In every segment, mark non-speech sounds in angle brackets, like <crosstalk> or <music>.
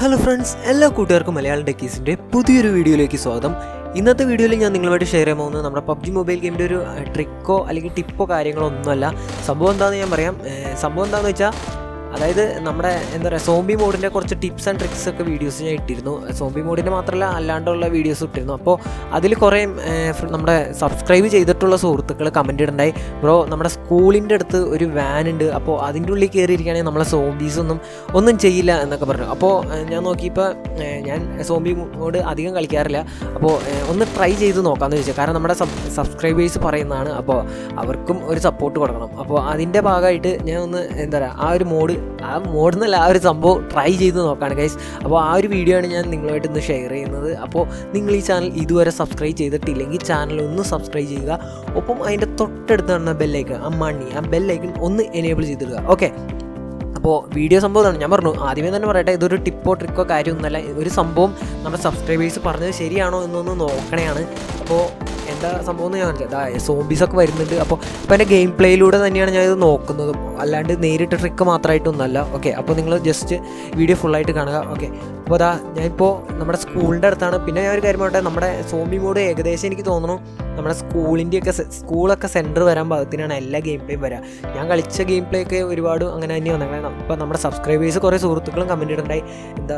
Hello friends എല്ലാ കൂട്ടുകാർക്കും മലയാളം ടെക്കീസിന്റെ പുതിയൊരു വീഡിയോയിലേക്ക് സ്വാഗതം. ഇന്നത്തെ വീഡിയോയിൽ ഞാൻ നിങ്ങളുമായിട്ട് ഷെയർ ചെയ്യാൻ പോകുന്നത് നമ്മുടെ പബ്ജി മൊബൈൽ ഗെയിമിന്റെ ഒരു ട്രിക്കോ അല്ലെങ്കിൽ ടിപ്പോ കാര്യങ്ങളോ ഒന്നുമല്ല. സംഭവം എന്താണെന്ന് ഞാൻ പറയാം. സംഭവം എന്താണെന്ന് വെച്ചാൽ അതായത് നമ്മുടെ എന്താ പറയുക സോംബി മോഡിന്റെ കുറച്ച് ടിപ്സ് ആൻഡ് ട്രിക്സ് ഒക്കെ വീഡിയോസ് ഞാൻ ഇട്ടിരുന്നു. സോംബി മോഡിന്റെ മാത്രമല്ല അല്ലാണ്ടുള്ള വീഡിയോസ് ഇട്ടിരുന്നു. അപ്പോൾ അതിൽ കുറേ നമ്മുടെ സബ്സ്ക്രൈബ് ചെയ്തിട്ടുള്ള സുഹൃത്തുക്കൾ കമന്റ് ഇടണ്ടായി. ബ്രോ നമ്മുടെ സ്കൂളിന്റെ അടുത്ത് ഒരു വാൻ ഉണ്ട്. അപ്പോൾ അതിന്റെ ഉള്ളിൽ കയറിയിരിക്കുകയാണെങ്കിൽ നമ്മളെ സോംബീസ് ഒന്നും ഒന്നും ചെയ്യില്ല എന്നൊക്കെ പറഞ്ഞു. അപ്പോൾ ഞാൻ നോക്കിയപ്പോൾ ഞാൻ സോംബി മോഡ് അധികം കളിക്കാറില്ല. അപ്പോൾ ഒന്ന് ട്രൈ ചെയ്ത് നോക്കാമെന്ന് ചോദിച്ചാൽ കാരണം നമ്മുടെ സബ്സ്ക്രൈബേഴ്സ് പറയുന്നതാണ്. അപ്പോൾ അവർക്കും ഒരു സപ്പോർട്ട് കൊടുക്കണം. അപ്പോൾ അതിന്റെ ഭാഗമായിട്ട് ഞാൻ ഒന്ന് എന്താ പറയുക ആ ഒരു മോഡ് ആ മോഡുന്നല്ല ആ ഒരു സംഭവം ട്രൈ ചെയ്ത് നോക്കാണ് ഗൈസ് അപ്പോൾ ആ ഒരു വീഡിയോ ആണ് ഞാൻ നിങ്ങളുമായിട്ട് ഇന്ന് ഷെയർ ചെയ്യുന്നത്. അപ്പോൾ നിങ്ങൾ ഈ ചാനൽ ഇതുവരെ സബ്സ്ക്രൈബ് ചെയ്തിട്ടില്ലെങ്കിൽ ചാനൽ ഒന്ന് സബ്സ്ക്രൈബ് ചെയ്യുക. ഒപ്പം അതിന്റെ തൊട്ടടുത്ത് കാണുന്ന ബെല്ലൈക്കൺ ആ മണി ആ ബെല്ലൈക്കൺ ഒന്ന് എനേബിൾ ചെയ്തിടുക. ഓക്കെ അപ്പോൾ വീഡിയോ സംഭവമാണ് ഞാൻ പറഞ്ഞു ആദ്യമേ തന്നെ പറയട്ടെ ഇതൊരു ടിപ്പോ ട്രിക്കോ കാര്യമൊന്നുമല്ല. ഒരു സംഭവം നമ്മുടെ സബ്സ്ക്രൈബേഴ്സ് പറഞ്ഞത് ശരിയാണോ എന്നൊന്ന് നോക്കണേയാണ്. അപ്പോൾ എന്താ സംഭവം എന്ന് ഞാൻ കാണിച്ചത് സോംബീസൊക്കെ വരുന്നുണ്ട്. അപ്പോൾ ഇപ്പോൾ എന്റെ ഗെയിം പ്ലേയിലൂടെ തന്നെയാണ് ഞാൻ ഇത് നോക്കുന്നത്. അല്ലാണ്ട് നേരിട്ട് ട്രിക്ക് മാത്രമായിട്ടൊന്നുമല്ല. ഓക്കെ അപ്പോൾ നിങ്ങൾ ജസ്റ്റ് വീഡിയോ ഫുള്ളായിട്ട് കാണുക. ഓക്കെ അപ്പോൾ അതാ ഞാനിപ്പോൾ നമ്മുടെ സ്കൂളിന്റെ അടുത്താണ്. പിന്നെ ഞാൻ ഒരു കാര്യം പറയട്ടെ നമ്മുടെ സോംബി മോഡ് ഏകദേശം എനിക്ക് തോന്നുന്നു നമ്മുടെ സ്കൂളിന്റെയൊക്കെ സ്കൂളൊക്കെ സെന്റർ വരാൻ ഭാഗത്തിനാണ് എല്ലാ ഗെയിം പ്ലേയും വരിക ഞാൻ കളിച്ച ഗെയിം പ്ലേ ഒക്കെ ഒരുപാട് അങ്ങനെ തന്നെ വന്നത് ഇപ്പം നമ്മുടെ സബ്സ്ക്രൈബേഴ്സ് കുറേ സുഹൃത്തുക്കളും കമന്റ് ഇടണ്ടായി എന്താ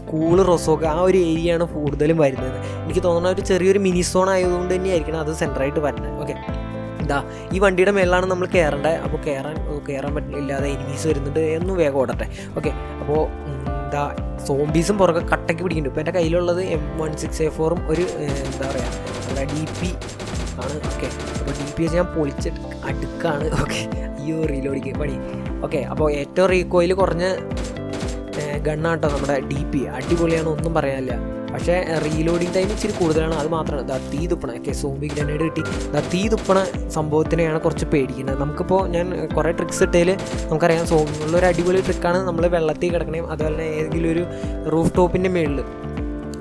സ്കൂൾ റൊസോക്ക് ആ ഒരു ഏരിയയാണ് കൂടുതലും വരുന്നത്. എനിക്ക് തോന്നുന്ന ഒരു ചെറിയൊരു മിനി സോൺ ആയതുകൊണ്ട് തന്നെയായിരിക്കണം അത് സെന്ററായിട്ട് വരുന്നത്. ഓക്കെ ഇതാ ഈ വണ്ടിയുടെ മേലാണ് നമ്മൾ കയറേണ്ടത് അപ്പോൾ കയറാൻ കയറാൻ പറ്റില്ലാതെ എനിമീസ് വരുന്നുണ്ട് എന്നും വേഗം ഓടട്ടെ. ഓക്കെ അപ്പോൾ എന്താ സോംബീസും പുറകെ കട്ടയ്ക്ക് പിടിക്കുന്നുണ്ട്. ഇപ്പോൾ എന്റെ കയ്യിലുള്ളത് എം വൺ സിക്സ് എ ഫോറും ഒരു എന്താ പറയുക നമ്മുടെ ഡി പി ആണ്. ഓക്കെ അപ്പോൾ ഡി പി വെച്ച് ഞാൻ പൊളിച്ച് അടുക്കാണ്. ഓക്കെ അയ്യോ റീലോടിക്കുക പണി. ഓക്കെ അപ്പോൾ ഏറ്റവും റീകോയിൽ കുറഞ്ഞ ഗണ്ണാട്ടോ നമ്മുടെ ഡി പി അടിപൊളിയാണ് ഒന്നും പറയാനില്ല. പക്ഷേ റീലോഡിങ് ടൈം ഇച്ചിരി കൂടുതലാണ്. അത് മാത്രമാണ് ദാ തീ തുപ്പണ ഓക്കെ സോംബി ഗ്രനേഡ് കിട്ടി. ദാ തീ തുപ്പണ സംഭവത്തിനെയാണ് കുറച്ച് പേടിക്കുന്നത്. നമുക്കിപ്പോൾ ഞാൻ കുറേ ട്രിക്സ് ഇട്ടതിൽ നമുക്കറിയാം സോമിലുള്ള ഒരു അടിപൊളി ട്രിക്കാണ് നമ്മൾ വെള്ളത്തിൽ കിടക്കണേ. അതുപോലെ തന്നെ ഏതെങ്കിലും ഒരു റൂഫ് ടോപ്പിന്റെ മുകളിൽ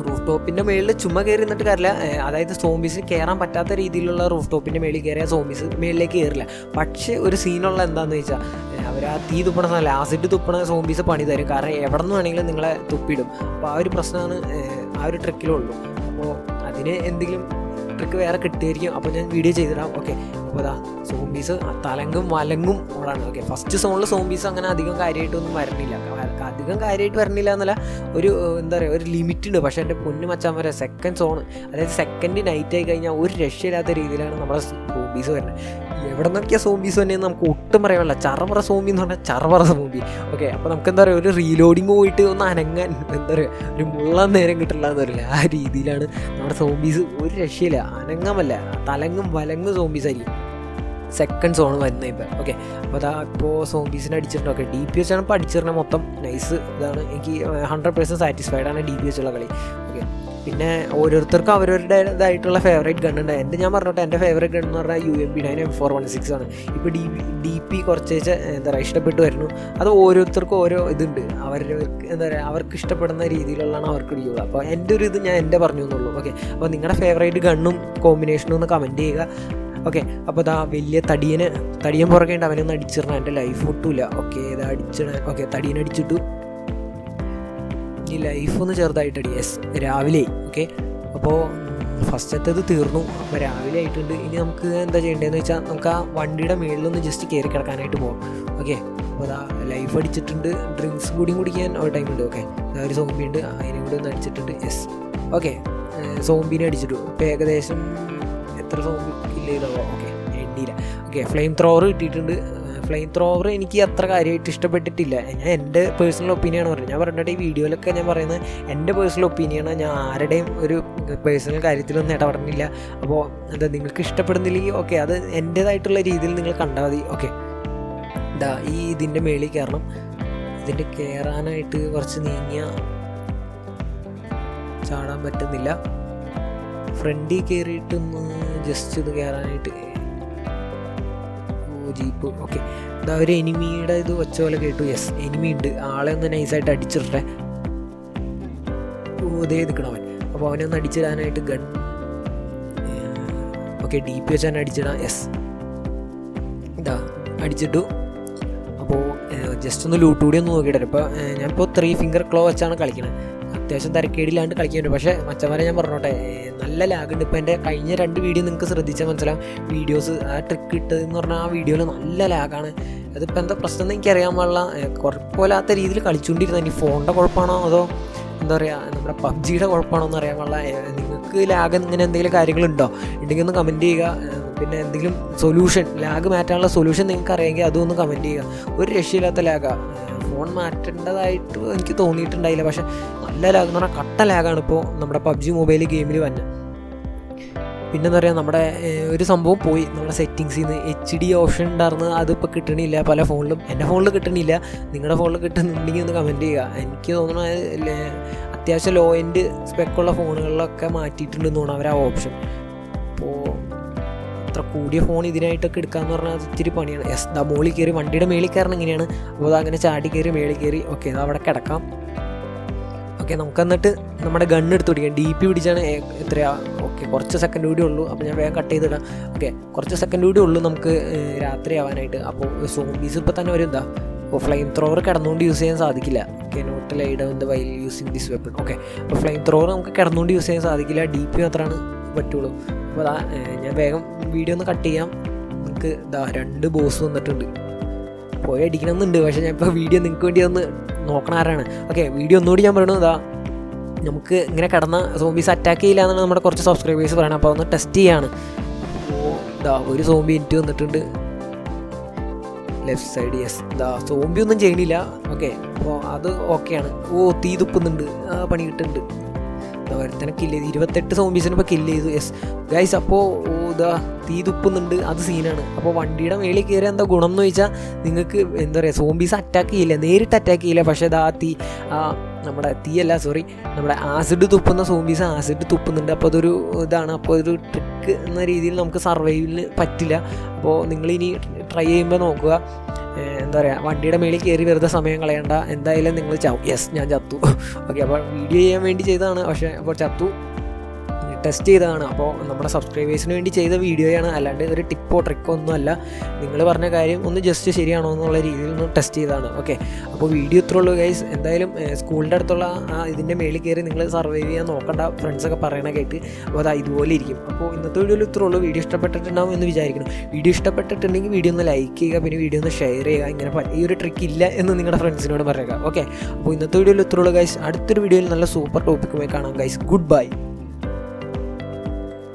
റൂഫ് ടോപ്പിന്റെ മുകളിൽ ചുമ്മാ കയറി നിന്നിട്ട് കാര്യമില്ല. അതായത് സോംബീസ് കയറാൻ പറ്റാത്ത രീതിയിലുള്ള റൂഫ് ടോപ്പിന്റെ മുകളിൽ കയറിയ സോംബീസ് മേളിലേക്ക് കയറില്ല പക്ഷേ ഒരു സീനുള്ള എന്താണെന്ന് വെച്ചാൽ അവർ ആ തീ തുപ്പണ സ്ഥലം ആസിഡ് തുപ്പണ സോംബീസ് പണി തരും. കാരണം എവിടെ നിന്ന് വേണമെങ്കിലും നിങ്ങളെ തുപ്പിടും. അപ്പോൾ ആ ഒരു പ്രശ്നമാണ് ആ ഒരു ട്രിക്കിലുള്ളൂ അപ്പോൾ അതിന് എന്തെങ്കിലും ട്രിക്ക് വേറെ കിട്ടിയായിരിക്കും അപ്പോൾ ഞാൻ വീഡിയോ ചെയ്തിടാം. ഓക്കെ അപ്പോൾ അതാ സോംബീസ് തലങ്കും വലങ്ങും ഓടാണ്. ഓക്കെ ഫസ്റ്റ് സോണിൽ സോംബീസ് അങ്ങനെ അധികം കാര്യമായിട്ടൊന്നും വരണില്ല. അധികം കാര്യമായിട്ട് വരണില്ല എന്നല്ല ഒരു എന്താ പറയുക ഒരു ലിമിറ്റ് ഉണ്ട്. പക്ഷേ എന്റെ പൊന്നു മച്ചാൻ വരെ സെക്കൻഡ് സോൺ അതായത് സെക്കൻഡ് നൈറ്റ് ആയി കഴിഞ്ഞാൽ ഒരു രക്ഷയില്ലാത്ത രീതിയിലാണ് നമ്മുടെ സോംബീസ് വരുന്നത്. എവിടെ നോക്കിയാൽ സോംബീസ് തന്നെ നമുക്ക് ഒട്ടും പറയാനില്ല ചറവറ സോംബി എന്ന് പറഞ്ഞാൽ ചറവറ സോംബി ഓക്കെ അപ്പോൾ നമുക്ക് എന്താ പറയുക ഒരു റീലോഡിങ് പോയിട്ട് ഒന്ന് അനങ്ങാൻ എന്താ പറയുക ഒരു മുള്ള നേരം കിട്ടില്ല എന്ന് പറയില്ല ആ രീതിയിലാണ് നമ്മുടെ സോംബീസ് ഒരു രക്ഷയില്ല. അനങ്ങമല്ല. തലങ്ങും വലങ്ങും സോംബീസ് ആയിരിക്കും. സെക്കൻഡ് സോൺ വരുന്നത് ഇപ്പം. ഓക്കെ അപ്പോൾ അതാ ഇപ്പോൾ സോംബീസിനെ അടിച്ചിട്ടുണ്ട്. ഓക്കെ ഡി പി എച്ച് ആണ് ഇപ്പോൾ അടിച്ചിരുന്നത് മൊത്തം. നൈസ് ഇതാണ് എനിക്ക് ഹൺഡ്രഡ് പെർസെന്റ് സാറ്റിസ്ഫൈഡ് ആണ് ഡി പി എച്ച് ഉള്ള കളി. ഓക്കെ പിന്നെ ഓരോരുത്തർക്കും അവരവരുടേതായിട്ടുള്ള ഫേവറേറ്റ് ഗൺ ഉണ്ട്. എന്റെ ഞാൻ പറഞ്ഞോട്ടെ എന്റെ ഫേവറേറ്റ് ഗൺ എന്ന് പറഞ്ഞാൽ U M P nine M four one six ആണ്. ഇപ്പോൾ ഡി ഡി പി കുറച്ച് എന്താ പറയുക ഇഷ്ടപ്പെട്ട് വരുന്നു. അത് ഓരോരുത്തർക്കും ഓരോ ഇതുണ്ട്. അവരവർക്ക് എന്താ പറയുക അവർക്ക് ഇഷ്ടപ്പെടുന്ന രീതിയിലുള്ളതാണ് അവർക്ക് ഇടിയുള്ളൂ അപ്പോൾ എന്റെ ഒരു ഇത് ഞാൻ എന്റെ പറഞ്ഞു എന്നുള്ളൂ. ഓക്കെ അപ്പോൾ നിങ്ങളുടെ ഫേവറേറ്റ് ഗണ്ണും കോമ്പിനേഷനും ഒന്ന് കമന്റ് ചെയ്യുക. ഓക്കെ അപ്പോൾ ഇതാ വലിയ തടിയന് തടിയൻ പുറകേണ്ട അവനൊന്നും അടിച്ചിടണം. എന്റെ ലൈഫ് ഒട്ടുമില്ല ഓക്കെ ഇതാ അടിച്ചിട ഓക്കെ തടിയനെ അടിച്ചിട്ടു. ഈ ലൈഫ് ഒന്ന് ചെറുതായിട്ടടി. യെസ് രാവിലെ ഓക്കെ അപ്പോൾ ഫസ്റ്റത്തേത് തീർന്നു. അപ്പോൾ രാവിലെ ആയിട്ടുണ്ട്. ഇനി നമുക്ക് എന്താ ചെയ്യേണ്ടതെന്ന് വെച്ചാൽ നമുക്ക് ആ വണ്ടിയുടെ മേളിലൊന്ന് ജസ്റ്റ് കയറി കിടക്കാനായിട്ട് പോകാം ഓക്കെ അപ്പോൾ അതാ ലൈഫ് അടിച്ചിട്ടുണ്ട്. ഡ്രിങ്ക്സ് കൂടി കുടിക്കാൻ ഒരു ടൈം ഉണ്ട് ഓക്കെ ഒരു സോംബി ഉണ്ട് അതിനും കൂടി ഒന്ന് അടിച്ചിട്ടുണ്ട്. യെസ് ഓക്കെ സോംബിനെ അടിച്ചിട്ടു. അപ്പോൾ ഏകദേശം എത്ര സോംബി കില്ല് ചെയ്താവോ ഓക്കെ എണ്ണിയില്ല ഓക്കെ ഫ്ലെയിം ത്രോവർ കിട്ടിയിട്ടുണ്ട്. ഫ്ലെയിം ത്രോവർ എനിക്ക് അത്ര കാര്യമായിട്ട് ഇഷ്ടപ്പെട്ടിട്ടില്ല. ഞാൻ എന്റെ പേഴ്സണൽ ഒപ്പീനിയാണ് പറയുന്നത് ഞാൻ പറഞ്ഞിട്ട് ഈ വീഡിയോയിലൊക്കെ ഞാൻ പറയുന്നത് എന്റെ പേഴ്സണൽ ഒപ്പീനിയനാണ് ഞാൻ ആരുടെയും ഒരു പേഴ്സണൽ കാര്യത്തിലൊന്നും ഇടപെടുന്നില്ല. അപ്പോൾ എന്താ നിങ്ങൾക്ക് ഇഷ്ടപ്പെടുന്നില്ലെങ്കിൽ ഓക്കെ അത് എന്റേതായിട്ടുള്ള രീതിയിൽ നിങ്ങൾ കണ്ടാൽ മതി. ഓക്കെ എന്താ ഈ ഇതിന്റെ മേളിൽ കയറണം. ഇതിന്റെ കയറാനായിട്ട് കുറച്ച് നീങ്ങിയ ചാടാൻ പറ്റുന്നില്ല. ഫ്രണ്ടിൽ കയറിയിട്ടൊന്ന് ജസ്റ്റ് ഇത് കയറാനായിട്ട് ജീപ്പ്. ഓക്കെ എന്താ ഒരു എനിമിയുടെ ഇത് വെച്ച പോലെ കേട്ടു. യെസ് എനിമി ഉണ്ട്. ആളെ ഒന്ന് നൈസായിട്ട് അടിച്ചിട്ടെ ഇതേ നിൽക്കണവൻ. അപ്പോൾ അവനെ ഒന്ന് അടിച്ചിടാനായിട്ട് ഗൺ ഓക്കെ ഡി പി വെച്ച് തന്നെ അടിച്ചിടാം. യെസ് ഇതാ അടിച്ചിട്ടു. അപ്പോൾ ജസ്റ്റ് ഒന്ന് ലൂട്ട് കൂടി ഒന്ന് നോക്കിയിട്ടില്ല ഇപ്പോൾ ഞാനിപ്പോൾ ത്രീ ഫിംഗർ ക്ലോ വെച്ചാണ് കളിക്കുന്നത് അത്യാവശ്യം തരക്കേടില്ലാണ്ട് കളിക്കാൻ പറ്റും പക്ഷേ മച്ചന്മാരെ ഞാൻ പറഞ്ഞോട്ടെ നല്ല ലാഗ് ഉണ്ട്. ഇപ്പോൾ എന്റെ കഴിഞ്ഞ രണ്ട് വീഡിയോ നിങ്ങൾക്ക് ശ്രദ്ധിച്ചാൽ മനസ്സിലാവും. വീഡിയോസ് ആ ട്രിക്ക് ഇട്ടതെന്ന് പറഞ്ഞാൽ ആ വീഡിയോയിൽ നല്ല ലാഗാണ് അതിപ്പോൾ എന്താ പ്രശ്നം എന്ന് എനിക്കറിയാൻ പാടില്ല. കുഴപ്പമില്ലാത്ത രീതിയിൽ കളിച്ചുകൊണ്ടിരുന്നത്. ഇനി ഫോണിന്റെ കുഴപ്പമാണോ? അതോ എന്താ പറയുക നമ്മുടെ പബ്ജിയുടെ കുഴപ്പമാണോ എന്ന് അറിയാൻ പാടില്ല. നിങ്ങൾക്ക് ലാഗ് ഇങ്ങനെ എന്തെങ്കിലും കാര്യങ്ങളുണ്ടോ ഉണ്ടെങ്കിൽ ഒന്ന് കമന്റ് ചെയ്യുക. പിന്നെ എന്തെങ്കിലും സൊല്യൂഷൻ ലാഗ് മാറ്റാനുള്ള സൊല്യൂഷൻ നിങ്ങൾക്ക് അറിയാമെങ്കിൽ അതൊന്ന് കമന്റ് ചെയ്യുക. ഒരു രക്ഷയില്ലാത്ത ലാഗാണ് ഫോൺ മാറ്റേണ്ടതായിട്ട് എനിക്ക് തോന്നിയിട്ടുണ്ടായില്ല. പക്ഷെ നല്ല ലാഗ് എന്ന് പറഞ്ഞാൽ കട്ട ലാഗാണ് ഇപ്പോൾ നമ്മുടെ പബ്ജി മൊബൈൽ ഗെയിമിൽ വന്നത് പിന്നെന്താ പറയുക നമ്മുടെ ഒരു സംഭവം പോയി. നമ്മുടെ സെറ്റിങ്സിൽ നിന്ന് എച്ച് ഡി ഓപ്ഷൻ ഉണ്ടായിരുന്നു അതിപ്പോൾ കിട്ടണില്ല. പല ഫോണിലും. എന്റെ ഫോണിൽ കിട്ടണില്ല. നിങ്ങളുടെ ഫോണിൽ കിട്ടുന്നുണ്ടെങ്കിൽ ഒന്ന് കമന്റ് ചെയ്യുക. എനിക്ക് തോന്നുന്നു അത്യാവശ്യം ലോ എൻഡ് സ്പെക്കുള്ള ഫോണുകളിലൊക്കെ മാറ്റിയിട്ടുണ്ടെന്ന് തോന്നുന്നു. അവർ ആ ഓപ്ഷൻ അത്ര കൂടിയ ഫോൺ ഇതിനായിട്ടൊക്കെ എടുക്കാന്ന് പറഞ്ഞാൽ അത് ഇത്തിരി പണിയാണ്. എസ് ദാ മോളിൽ കയറി വണ്ടിയുടെ മേളിൽ കയറണം ഇങ്ങനെയാണ്. അപ്പോൾ അങ്ങനെ ചാടി കയറി മേളിൽ കയറി. ഓക്കെ അവിടെ കിടക്കാം. ഓക്കെ നമുക്ക് എന്നിട്ട് നമ്മുടെ ഗണ്ണ് എടുത്ത് പിടിക്കാം. ഡി പി പിടിച്ചാണ് എത്രയാ? ഓക്കെ കുറച്ച് സെക്കൻഡ് കൂടി ഉള്ളൂ. അപ്പോൾ ഞാൻ വേഗം കട്ട് ചെയ്തിടാം. ഓക്കെ കുറച്ച് സെക്കൻഡ് കൂടി ഉള്ളൂ നമുക്ക് രാത്രി ആവാനായിട്ട്. അപ്പോൾ സോംബീസ് ഇപ്പോൾ തന്നെ വരും. എന്താ അപ്പോൾ ഫ്ലെയിം ത്രോവർ കിടന്നുകൊണ്ട് യൂസ് ചെയ്യാൻ സാധിക്കില്ല. Okay not lied on the while using this weapon okay അപ്പോൾ ഫ്ലെയിം ത്രോവർ നമുക്ക് കിടന്നുകൊണ്ട് യൂസ് ചെയ്യാൻ സാധിക്കില്ല. ഡി പി മാത്രമാണ് പറ്റുള്ളൂ. അപ്പോൾ ഞാൻ വേഗം വീഡിയോ ഒന്ന് കട്ട് ചെയ്യാം. നിങ്ങൾക്ക് ഇതാ രണ്ട് ബോസ് വന്നിട്ടുണ്ട്. പോയി അടിക്കണമെന്നുണ്ട് പക്ഷേ ഞാൻ ഇപ്പോൾ വീഡിയോ നിങ്ങൾക്ക് വേണ്ടി ഒന്ന് നോക്കണ ആരാണ്. ഓക്കെ വീഡിയോ ഒന്നുകൂടി ഞാൻ പറയണത് ഇതാ നമുക്ക് ഇങ്ങനെ കിടന്ന സോംബീസ് അറ്റാക്ക് ചെയ്യില്ല എന്നാണ് നമ്മുടെ കുറച്ച് സബ്സ്ക്രൈബേഴ്സ് പറയണത്. അപ്പോൾ ഒന്ന് ടെസ്റ്റ് ചെയ്യാണ്. അപ്പോൾ ഇതാ ഒരു സോംബി എനിക്ക് വന്നിട്ടുണ്ട്. ലെഫ്റ്റ് സൈഡ് യെസ് ഇതാ സോംബി ഒന്നും ചെയ്യണില്ല. ഓക്കെ അപ്പോൾ അത് ഓക്കെയാണ് ഓ തീ തുപ്പുന്നുണ്ട്. ആ പണി കിട്ടുന്നുണ്ട്. ഒരുത്തനെ കില്ല് ചെയ്ത്. ഇരുപത്തെട്ട് സോംബീസിനെ ഇപ്പോൾ കില്ല് ചെയ്തു. യെസ് ഗൈസ് അപ്പോൾ ഇതാ തീ തുപ്പുന്നുണ്ട്. അത് സീനാണ് അപ്പോൾ വണ്ടിയുടെ മേളിൽ കയറി എന്താ ഗുണം എന്ന് ചോദിച്ചാൽ നിങ്ങൾക്ക് എന്താ പറയുക സോംബീസ് അറ്റാക്ക് ചെയ്യില്ല. നേരിട്ട് അറ്റാക്ക് ചെയ്യില്ല. പക്ഷേ ഇതാ തീ നമ്മുടെ തീയല്ല സോറി നമ്മുടെ ആസിഡ് തുപ്പുന്ന സോംബീസ് ആസിഡ് തുപ്പുന്നുണ്ട്. അപ്പോൾ അതൊരു ഇതാണ്. അപ്പോൾ ഒരു ട്രിക്ക് എന്ന രീതിയിൽ നമുക്ക് സർവൈവിന് പറ്റില്ല. അപ്പോൾ നിങ്ങളിനി ട്രൈ ചെയ്യുമ്പോൾ നോക്കുക. എന്താ പറയുക വണ്ടിയുടെ മേളിൽ കയറി വെറുതെ സമയം കളയണ്ട. എന്തായാലും നിങ്ങൾ ചാവും. യെസ് ഞാൻ ചത്തു. <laughs> ഓക്കെ അപ്പോൾ വീഡിയോ ചെയ്യാൻ വേണ്ടി ചെയ്തതാണ് പക്ഷേ അപ്പോൾ ചത്തു. ടെസ്റ്റ് ചെയ്തതാണ്. അപ്പോൾ നമ്മുടെ സബ്സ്ക്രൈബേഴ്സിന് വേണ്ടി ചെയ്ത വീഡിയോയാണ് അല്ലാണ്ട് ഒരു ടിപ്പോ ട്രിക്കോ ഒന്നുമല്ല നിങ്ങൾ പറഞ്ഞ കാര്യം ഒന്ന് ജസ്റ്റ് ശരിയാണോ എന്നുള്ള രീതിയിൽ ഒന്ന് ടെസ്റ്റ് ചെയ്തതാണ് ഓക്കെ അപ്പോൾ വീഡിയോ ഇത്ര ഉള്ളൂ ഗൈസ് എന്തായാലും സ്കൂളിന്റെ അടുത്തുള്ള ആ ഇതിന്റെ മേളിൽ കയറി നിങ്ങൾ സർവൈവ് ചെയ്യാൻ നോക്കണ്ട. ഫ്രണ്ട്സൊക്കെ പറയണ കേട്ട് അപ്പോൾ അതാ ഇതുപോലെ ഇരിക്കും. അപ്പോൾ ഇന്നത്തെ വീഡിയോയിൽ ഇത്ര ഉള്ളൂ. വീഡിയോ ഇഷ്ടപ്പെട്ടിട്ടുണ്ടാവും എന്ന് വിചാരിക്കണം വീഡിയോ ഇഷ്ടപ്പെട്ടിട്ടുണ്ടെങ്കിൽ വീഡിയോ ഒന്ന് ലൈക്ക് ചെയ്യുക. പിന്നെ വീഡിയോ ഒന്ന് ഷെയർ ചെയ്യുക. ഇങ്ങനെ ഈ ഒരു ട്രിക്ക് ഇല്ല എന്ന് നിങ്ങളുടെ ഫ്രണ്ട്സിനോട് പറയുക. ഓക്കെ അപ്പോൾ ഇന്നത്തെ വീഡിയോയിൽ ഇത്രേ ഉള്ളൂ ഗൈസ് അടുത്തൊരു വീഡിയോയിൽ നല്ല സൂപ്പർ ടോപ്പിക്കുമായി കാണാം ഗൈസ് ഗുഡ് ബൈ